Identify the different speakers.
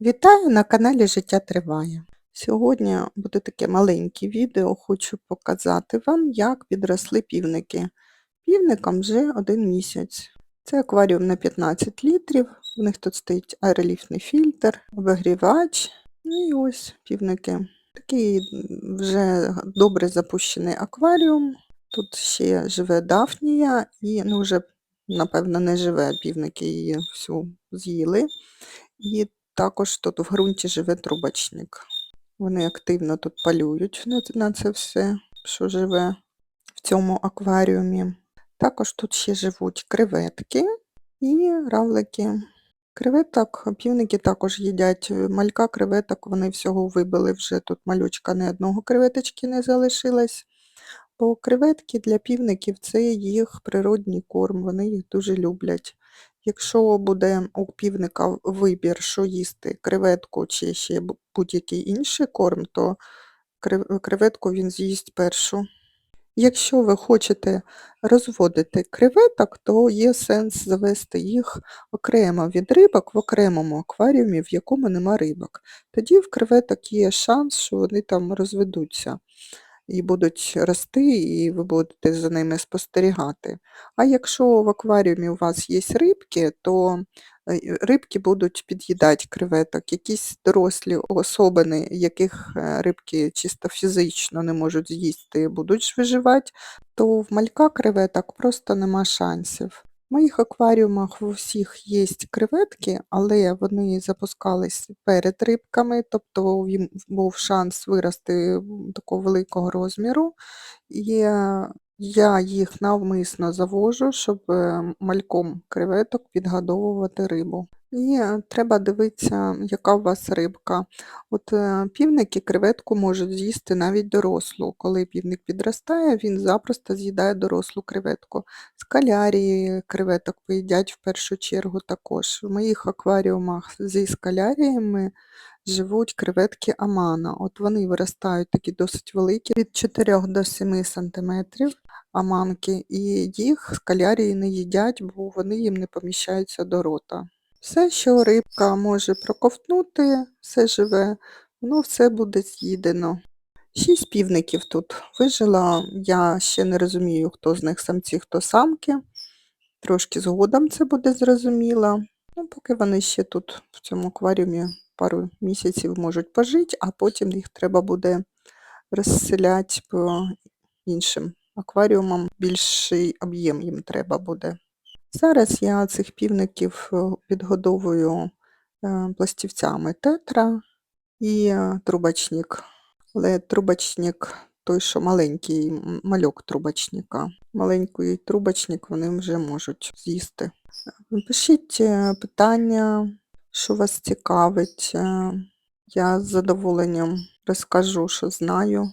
Speaker 1: Вітаю на каналі Життя Триває. Сьогодні буде таке маленьке відео. Хочу показати вам, як підросли півники. Півникам вже один місяць. Це акваріум на 15 літрів. У них тут стоїть аероліфний фільтр, обігрівач. Ну І ось півники. Такий вже добре запущений акваріум. Тут ще живе Дафнія і ну, вже, напевно, не живе, півники її всю з'їли. І також тут в ґрунті живе трубочник. Вони активно тут полюють на, це все, що живе в цьому акваріумі. Також тут ще живуть креветки і равлики. Креветок півники також їдять. Малька креветок вони всього вибили вже тут малючка, ні одного креветочки не залишилось. Бо креветки для півників це їх природній корм, вони їх дуже люблять. Якщо буде у півника вибір, що їсти, креветку чи ще будь-який інший корм, то креветку він з'їсть першу. Якщо ви хочете розводити креветок, то є сенс завести їх окремо від рибок в окремому акваріумі, в якому нема рибок. Тоді в креветок є шанс, що вони там розведуться і будуть рости, і ви будете за ними спостерігати. А якщо в акваріумі у вас є рибки, то е, рибки будуть під'їдати креветок. Якісь дорослі особини, яких е, рибки чисто фізично не можуть з'їсти, будуть виживати, то в малька креветок просто нема шансів. В моїх акваріумах в усіх є креветки, але вони запускались перед рибками, тобто їм був шанс вирости такого великого розміру. І я їх навмисно завожу, щоб е, мальком креветок підгодовувати рибу. І е, треба дивитися, яка у вас рибка. От е, півники креветку можуть з'їсти навіть дорослу. Коли півник підростає, він запросто з'їдає дорослу креветку. Скалярії креветок поїдять в першу чергу також. В моїх акваріумах зі скаляріями живуть креветки амана. От вони виростають такі досить великі, від 4 до 7 см аманки, і їх скалярії не їдять, бо вони їм не поміщаються до рота. Все, що рибка може проковтнути, все живе, воно все буде з'їдено. Шість півників тут вижило. Я ще не розумію, хто з них самці, хто самки. Трошки згодом це буде зрозуміло. Ну, поки вони ще тут в цьому акваріумі пару місяців можуть пожити, а потім їх треба буде розселяти по іншим акваріумам. Більший об'єм їм треба буде. Зараз я цих півників е, підгодовую е, пластівцями тетра і е, трубочник. Але трубочник той, що маленький мальок трубочника. Маленький трубочник вони вже можуть з'їсти. Пишіть е, питання, що вас цікавить. е, Я з задоволенням розкажу, що знаю.